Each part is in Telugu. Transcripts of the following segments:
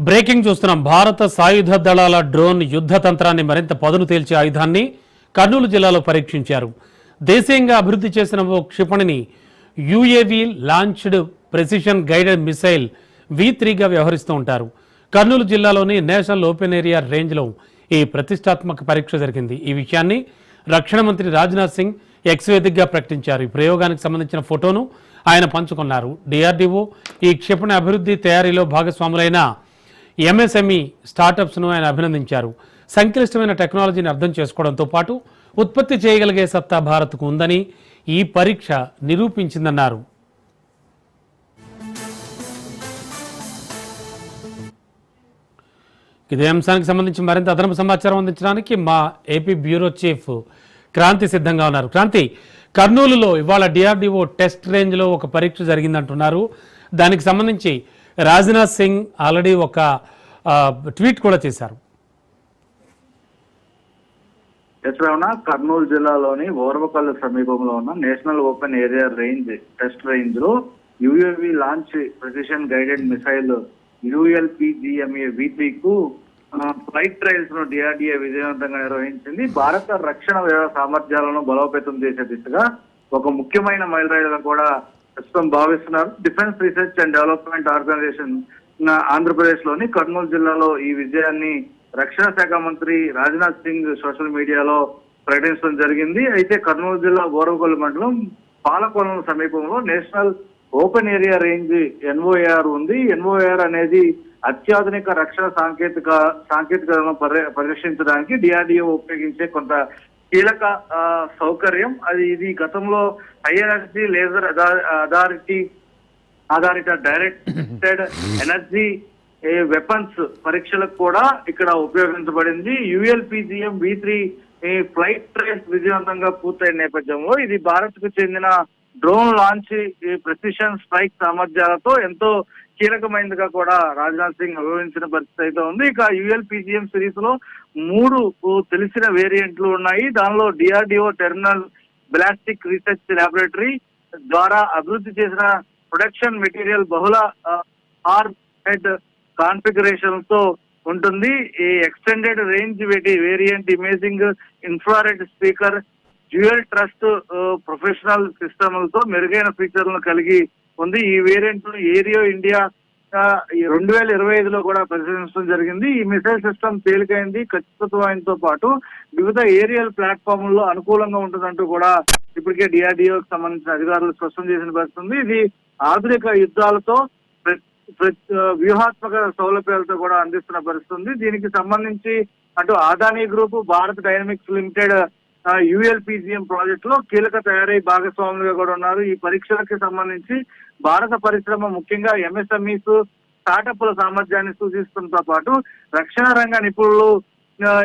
బ్రేకింగ్ చూస్తున్నాం. భారత సాయుధ దళాల డ్రోన్ యుద్ధ తంత్రాన్ని మరింత పదును తేల్చే ఆయుధాన్ని కర్నూలు జిల్లాలో పరీక్షించారు. దేశీయంగా అభివృద్ధి చేసిన ఓ క్షిపణిని UAV launched precision guided missile V త్రీగా వ్యవహరిస్తూ ఉంటారు. కర్నూలు జిల్లాలోని నేషనల్ ఓపెన్ ఏరియా రేంజ్లో ఈ ప్రతిష్టాత్మక పరీక్ష జరిగింది. ఈ విషయాన్ని రక్షణ మంత్రి రాజ్నాథ్ సింగ్ ఎక్స్ వేదికగా ప్రకటించారు. ఈ ప్రయోగానికి సంబంధించిన ఫోటోను ఆయన పంచుకున్నారు. డిఆర్డీఓ ఈ క్షిపణి అభివృద్ధి తయారీలో భాగస్వాములైన ఎంఎస్ఎంఈ స్టార్టప్స్ను ఆయన అభినందించారు. సంక్లిష్టమైన టెక్నాలజీని అర్థం చేసుకోవడంతో పాటు ఉత్పత్తి చేయగలిగే సత్తా భారత్కు ఉందని ఈ పరీక్ష నిరూపించిందన్నారు. ఇదే అంశానికి సంబంధించి మరింత అదనపు సమాచారం అందించడానికి మా ఏపీ బ్యూరో చీఫ్ క్రాంతి సిద్ధంగా ఉన్నారు. క్రాంతి కర్నూలులో ఇవాళ డిఆర్డిఓ టెస్ట్ రేంజ్లో ఒక పరీక్ష జరిగిందంటున్నారు. దానికి సంబంధించి రాజ్నాథ్ సింగ్ ఆల్రెడీ ఒక ట్వీట్ కూడా చేశారు. ఎట్లా కర్నూలు జిల్లాలోని ఓర్వకల్లు సమీపంలో ఉన్న national open area range test రేంజ్లో UAV launch precision guided missile ULPGM VP కు ఫ్లైట్ ట్రయల్స్ను డిఆర్డిఏ విజయవంతంగా నిర్వహించింది. భారత రక్షణ వ్యవ సామర్థ్యాలను బలోపేతం చేసే దిశగా ఒక ముఖ్యమైన మైలురాయిగా కూడా ప్రస్తుతం భావిస్తున్నారు. Defence research and development organisation ఆంధ్రప్రదేశ్లోని కర్నూలు జిల్లాలో ఈ విజయాన్ని రక్షణ శాఖ మంత్రి రాజ్నాథ్ సింగ్ సోషల్ మీడియాలో ప్రకటించడం జరిగింది. అయితే కర్నూలు జిల్లా బోరవకొల్లు మండలం పాలకొలం సమీపంలో national open area range NOAR ఉంది. ఎన్ఓఏఆర్ అనేది అత్యాధునిక రక్షణ సాంకేతిక సాంకేతికతను పరి- పరిరక్షించడానికి డిఆర్డిఓ ఉపయోగించే కొంత కీలక ఆ, సౌకర్యం. అది ఇది గతంలో హై లేజర్ అథారిటీ ఆధారిత డైరెక్టెడ్ ఎనర్జీ వెపన్స్ పరీక్షలకు కూడా ఇక్కడ ఉపయోగించబడింది. ULPGM V three flight trace విజయవంతంగా పూర్తయిన నేపథ్యంలో ఇది భారత్కు చెందిన డ్రోన్ లాంచ్ ప్రెసిషన్ స్ట్రైక్ సామర్థ్యాలతో ఎంతో కీలకమైనదిగా కూడా రాజ్నాథ్ సింగ్ వివరించిన పరిస్థితి అయితే ఉంది. ఇక యుఎల్పిజిఎం సిరీస్లో మూడు తెలిసిన వేరియంట్లు ఉన్నాయి. దానిలో DRDO terminal ballistic research laboratory ద్వారా అభివృద్ధి చేసిన ప్రొడక్షన్ మెటీరియల్ బహుళ ఆర్ హెడ్ కాన్ఫిగరేషన్తో ఉంటుంది. ఈ extended range variant imaging infrared speaker dual trust professional సిస్టమ్లతో మెరుగైన ఫీచర్లను కలిగి ఉంది. ఈ వేరియంట్ ఏరియో ఇండియా రెండు వేల ఇరవై ఐదులో కూడా ప్రదర్శించడం జరిగింది. ఈ మిసైల్ సిస్టమ్ తేలికైంది. ఖచ్చితత్వంతో పాటు వివిధ ఏరియల్ ప్లాట్ఫామ్లలో అనుకూలంగా ఉంటుందంటూ కూడా ఇప్పటికే డిఆర్డిఓకి సంబంధించిన అధికారులు స్పష్టం చేసిన పరిస్థితి ఉంది. ఇది ఆధునిక యుద్ధాలతో వ్యూహాత్మక సౌలభ్యాలతో కూడా అందిస్తున్న పరిస్థితి ఉంది. దీనికి సంబంధించి అటు Adani group Bharat dynamics limited ULPGM ప్రాజెక్ట్లో కీలక తయారై భాగస్వాములుగా కూడా ఉన్నారు. ఈ పరీక్షలకి సంబంధించి భారత పరిశ్రమ ముఖ్యంగా ఎంఎస్ఎంఈస్ స్టార్టప్ల సామర్థ్యాన్ని సూచిస్తుంతో పాటు రక్షణ రంగ నిపుణులు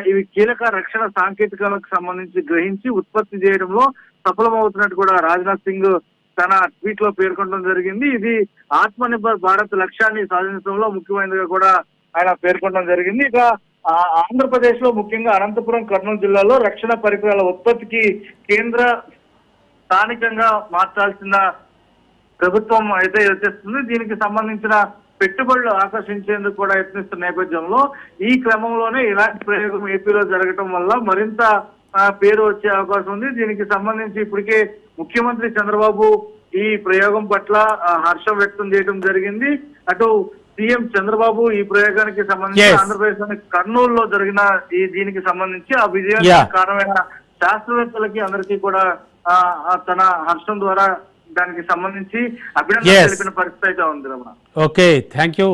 ఇవి కీలక రక్షణ సాంకేతికలకు సంబంధించి గ్రహించి ఉత్పత్తి చేయడంలో సఫలమవుతున్నట్టు కూడా రాజ్నాథ్ సింగ్ తన ట్వీట్లో పేర్కొనడం జరిగింది. ఇది ఆత్మ నిర్భర్ భారత్ లక్ష్యాన్ని సాధించడంలో ముఖ్యమైనదిగా కూడా ఆయన పేర్కొనడం జరిగింది. ఇక ఆంధ్రప్రదేశ్లో ముఖ్యంగా అనంతపురం కర్నూలు జిల్లాలో రక్షణ పరికరాల ఉత్పత్తికి కేంద్ర స్థానికంగా మార్చాల్సిన ప్రభుత్వం అయితే యత్నిస్తుంది దీనికి సంబంధించిన పెట్టుబడులు ఆకర్షించేందుకు కూడా యత్నిస్తున్న నేపథ్యంలో ఈ క్రమంలోనే ఇలాంటి ప్రయోగం ఏపీలో జరగటం వల్ల మరింత పేరు వచ్చే అవకాశం ఉంది. దీనికి సంబంధించి ఇప్పటికే ముఖ్యమంత్రి చంద్రబాబు ఈ ప్రయోగం పట్ల హర్షం వ్యక్తం చేయడం జరిగింది అటు సీఎం చంద్రబాబు ఈ ప్రయోగానికి సంబంధించి. ఆంధ్రప్రదేశ్లోని కర్నూలులో జరిగిన ఈ దీనికి సంబంధించి ఆ విజయానికి. కారణమైన శాస్త్రవేత్తలకి అందరికీ కూడా తన హర్షం ద్వారా దానికి సంబంధించి అభినందన. తెలిపిన పరిస్థితి అయితే ఉంది రమణ ఓకే థ్యాంక్ యూ